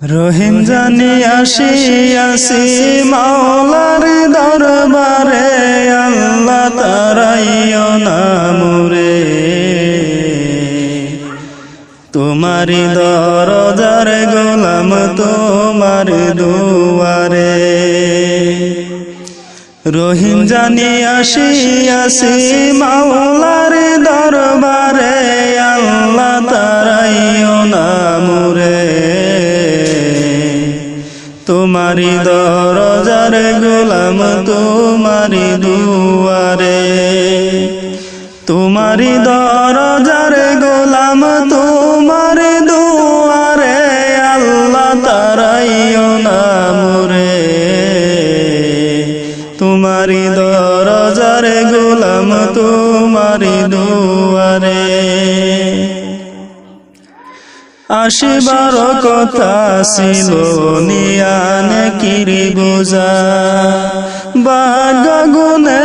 রহিম জানি আসি আসি মাওলার দরবারে, আল্লাহ তারাইও নামুরে। তোমারি দরজার গোলাম, তোমার দুয়ারে। রহিম জানি আসি আসি মাওলার তোমারি দরজার গোলাম তোমারি দুয়ারে। তোমারি দরজার গোলাম তোমার আসিবার কথা ছিল নিয়ান কিরি বোঝা। বাগুনে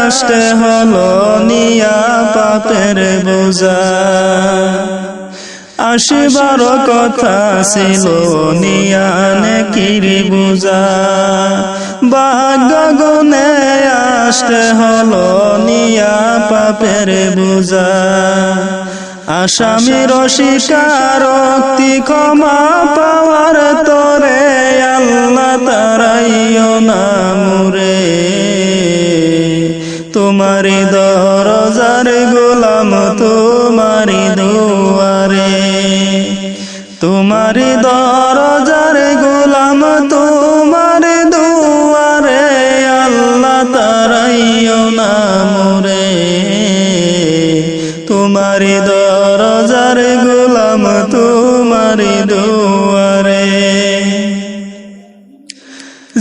আসতে হলো নিয়া পাপের বোঝা। আসিবার কথা ছিল নিয়ান কিরি বোঝা। বাগুনে আসতে হলো নিয়া পাপের বোঝা। আসামির স্বীকারোক্তি ক্ষমা পাওয়ার তোরে আল্লাহ তারাইও নামুরে তোমারি দরজার গোলাম তোমারি দুয়ারে। তোমারি দরজার গোলাম তোমার দুয়ারে আল্লাহ তারাইও নামুরে তোমারি তোমারি দুয়ারে।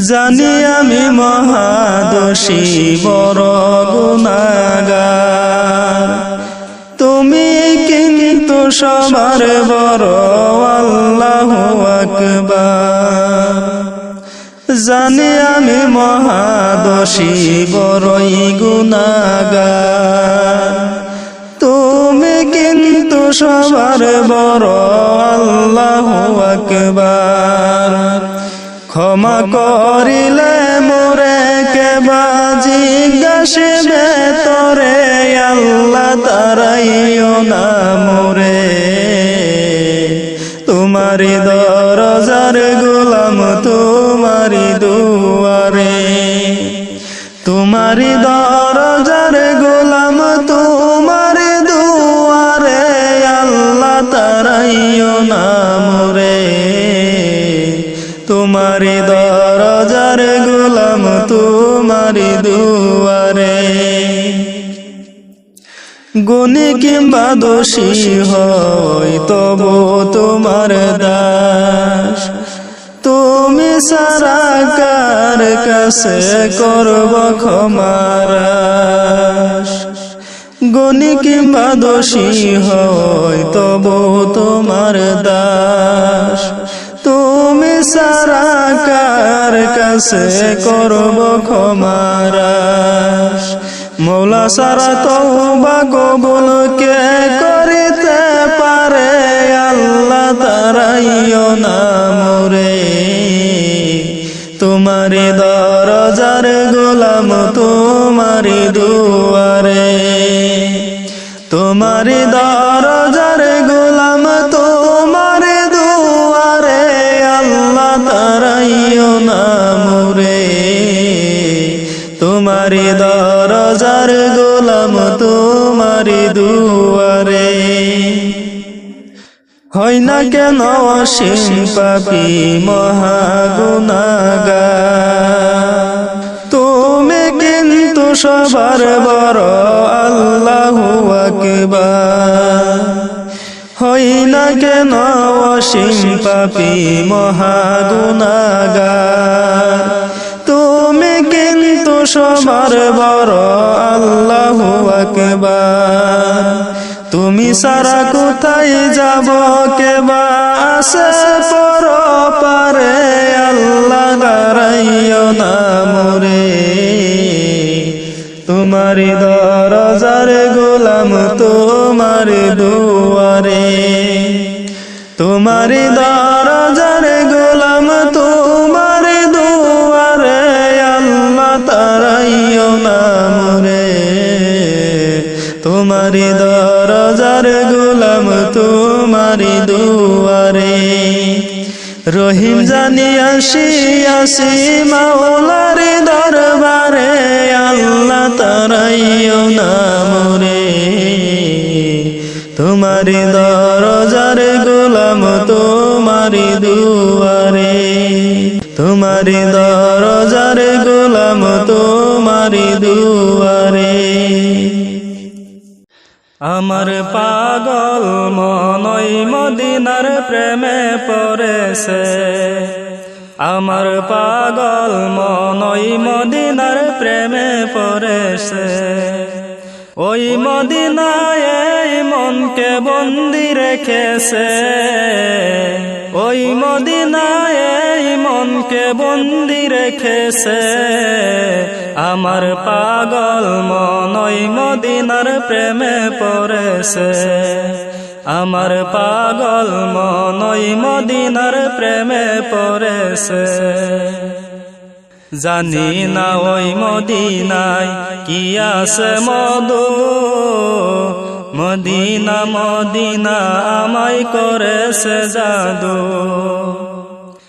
জানি আমি মহাদোষী, বড় গুণাগার তুমি কিন্তু সবার বড়, আল্লাহ জানি আমি মহাদোষী, বড়ই গুণাগার তুমি কিন্তু সবার বড় আল্লাহ আকবার। ক্ষমা করিলে মোরে কেবা জিজ্ঞাসবে, তরে আল্লাহ তারাইও না মোরে। তোমারি দরজার গোলাম, তোমারি দুয়ারে, তোমারি দরজার তারাইও না মোরে। তোমারি দরজার গোলাম, তোমারি দুয়ারে। গুণী কিংবা দোষী হয়, তবু তোমার দাস। তুমি সারা কার কাছে করব ক্ষমারাস গুণী কিংবা দোষী হয়, তবু তোমার দাস। তুমি সারা কার কাছে করব ক্ষমারাস মৌলা সারা তওবা কবুল কে করিতে পারে? আল্লাহ তারাইও না মোরে। তোমারি দরজার গোলাম তোমারি দুয়ারে তোমারি দরজার গোলাম, তোমারি দুয়ারে আল্লাহ তারাইও না মোরে। তোমারি দরজার গোলাম, তোমারি দুয়ারে। হয় না কেন অসীম পাপি কিন্তু সবার বড় আল্লাহ হই না কেন অসীম পাপি মহাগুনাগার? তুমি কিন্তু সবার বড় আল্লাহ আকবার। তুমি সারা কোথায় যাব কেবা? আসে পর পারে আল্লাহ গারাইও না মোরে। তোমার দরজার গোলাম তোমার দুয়ারে। তোমার দরজার গোলাম তোমার দুয়ারে, আল্লাহ তারাইও নামরে। তোমার দরজার গোলাম তোমার দুয়ারে। রহিম জানি আসি আসি মাওলার দরবারে, আল্লাহ তারাইও নামরে। তোমারি দরজার গোলাম, তোমারি দুয়ারে। তোমারি দরজার গোলাম, তোমারি দুয়ারে আমার পাগল মনই মদিনার প্রেমে পড়েছে। আমার পাগল মনই মদিনার প্রেমে পড়েছে। ওই মদিনায় মনকে বন্দি রেখেছে। ওই মদিনায় মনকে বন্দি রেখেছে। আমার পাগল মন ওই মদিনার প্রেমে পড়েছে। আমার পাগল মন ওই মদিনার প্রেমে পড়েছে। জানি না ওই মদিনায় কি আছে মধু। মদিনা মদিনা আমায় করেছে জাদু।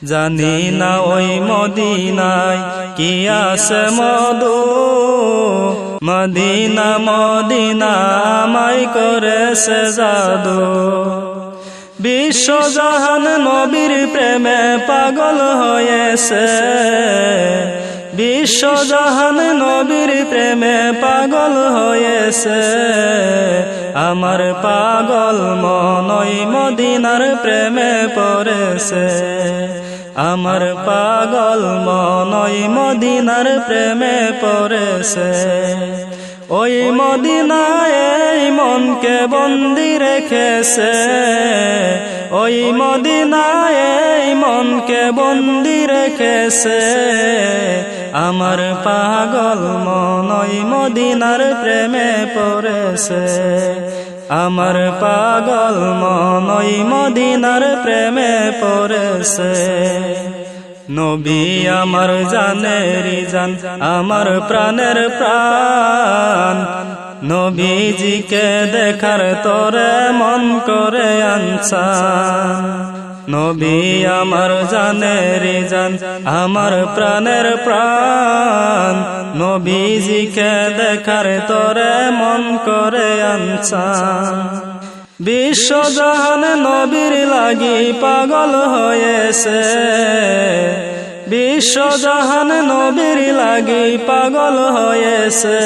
জানি না ওই মদিনায় কি আছে মধু। মদিনা মদিনা আমায় করেছে জাদু। বিশ্বজাহান নবীর প্রেমে পাগল হয়েছে। বিশ্বজাহান নবীর প্রেমে পাগল হয়েছে। আমার পাগল মনই মদিনার প্রেমে পড়েছে। আমার পাগল মনই মদিনার প্রেমে পড়েছে। ওই মদিনায় মনকে বন্দি রেখেছে। ওই মদিনায় মনকে বন্দি রেখেছে। আমার পাগল মন ওই মদিনার প্রেমে পড়েছে। আমার পাগল মনই মদিনার প্রেমে পড়েছে। নবী আমার জানের জান, আমার প্রাণের প্রাণ। নবীজিকে দেখার তোরে মন করে আনসান নবী আমার জানের জান, আমার প্রাণের প্রাণ। নবীজিকে দেখার তোরে মন করে আনসান বিশ্বজাহান নবীর লাগি পাগল হয়েছে। বিশ্বজাহান নবীর লাগি পাগল হয়েছে।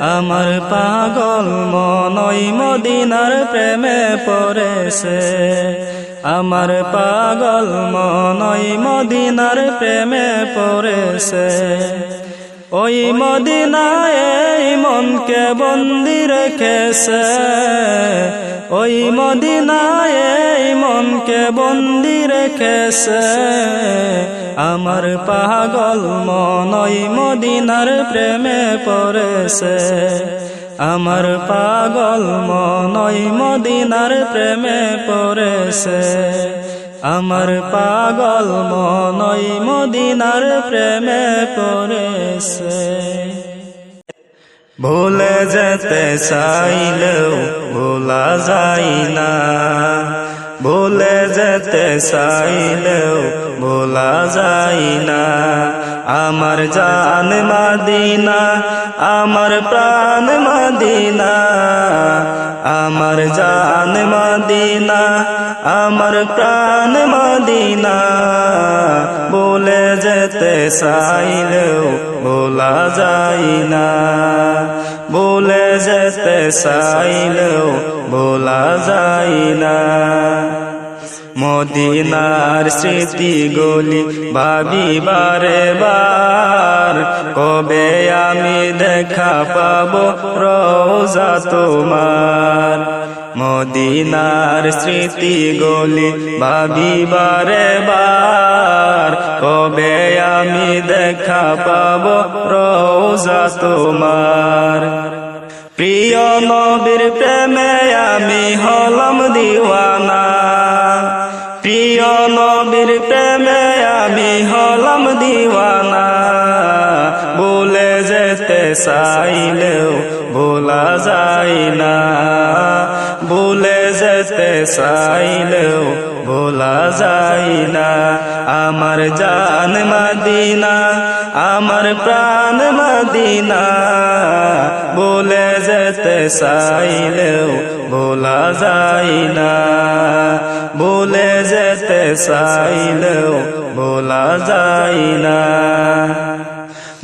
আমার পাগল মনই মদিনার প্রেমে পড়েছে। আমার পাগল মনই মদিনার প্রেমে পড়েছে। ওই মদিনায় মনকে বন্দি রেখেছে। ওই মদিনায় মনকে বন্দি রেখেছে। আমার পাগল মন ওই মদিনার প্রেমে পড়েছে। আমার পাগল মন ওই মদিনার প্রেমে পড়েছে। আমার পাগল মন ওই মদিনার প্রেমে পড়েছে। ভুলে যেতে চাইলেও ভোলা যায় না। ভুলে যেতে চাইলেও ভোলা যায় না। আমার জান মাদিনা, আমার প্রাণ মাদিনা, আমার জান মাদিনা, আমার প্রাণ মাদিনা। বলে যেতে চাইলেও বলা যায় না। বলে যেতে চাইলেও বলা যায় না। মদিনার স্মৃতি গলি ভাবি বারে বার কবে আমি দেখা পাব রোজা তোমার? মদিনার স্মৃতি গলি ভাবি বারে বার কবে আমি দেখা পাব রোজা তোমার? প্রিয় নবীর প্রেমে আমি হলম চাইলেও ভোলা যায় না। ভুলে যেতে চাইলেও ভোলা যায় না। আমার জান মদিনা, আমার প্রাণ মদিনা। বলে যেতে চাইলেও ভোলা যায় না। বলে যেতে চাইলেও ভোলা যায় না।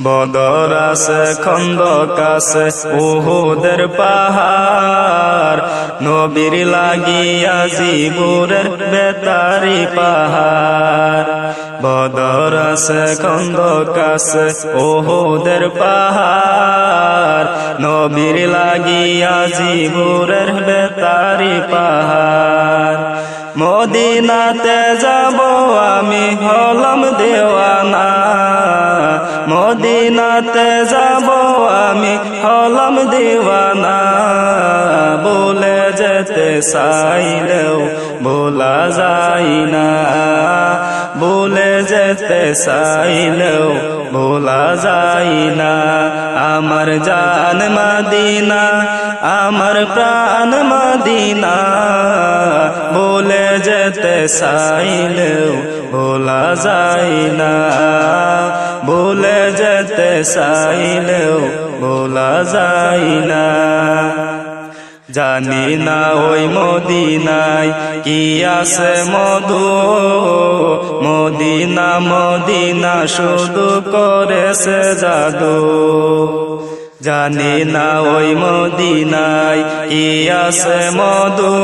বদর আছে, খন্দক আছে, উহুদের পাহাড়। নবীর লাগিয়া জীবুরের বেতারি পাহাড়। বদর আছে, খন্দক আছে, উহুদের পাহাড়। নবীর লাগিয়া জীবুরের বেতারি পাহাড়। মদিনাতে যাব আমি, হলম দেওয়ানা। মদিনাতে যাব, আমি হলম দেওয়ানা। বলে যেতে চাইলেও ভোলা যায় না। বলে যেতে চাইলেও ভোলা যায় না। আমার জান মদিনা, আমার প্রাণ মদিনা। বলে যেতে চাইলেও ভোলা যায় না। বলে যেতে চাইলেও ভোলা যায় না। জানি না ওই মদিনায় কি আছে মধু। মদিনা মদিনা শুধু করেছে জাদু। জানি না ওই মদিনায় কি আছে মধু।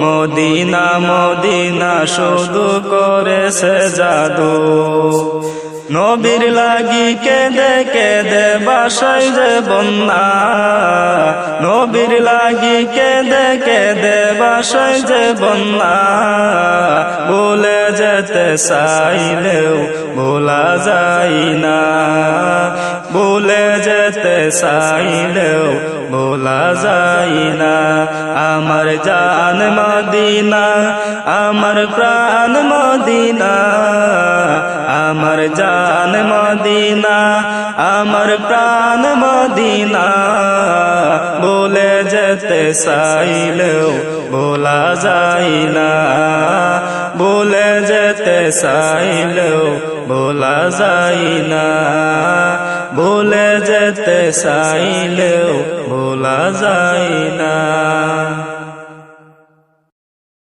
মদিনা মদিনা শুধু করেছে জাদু। নবীর লাগি কেঁদে কেঁদে বাসাই যে বন্যা। নবীর লাগি কেঁদে কেঁদে বাসাই যে বন্যা। বলে যেতে চাইলেও ভোলা যায় না। বলে যেতে চাইলেও ভোলা যায় না। আমার জান মদিনা, আমার প্রাণ মদিনা। আমার জান মদিনা, আমার প্রাণ মদিনা। বলে যেতে চাইলেও বলা যায় না। বলে যেতে চাইলেও বলা যায় না। বলে যেতে চাইলেও বলা যায় না।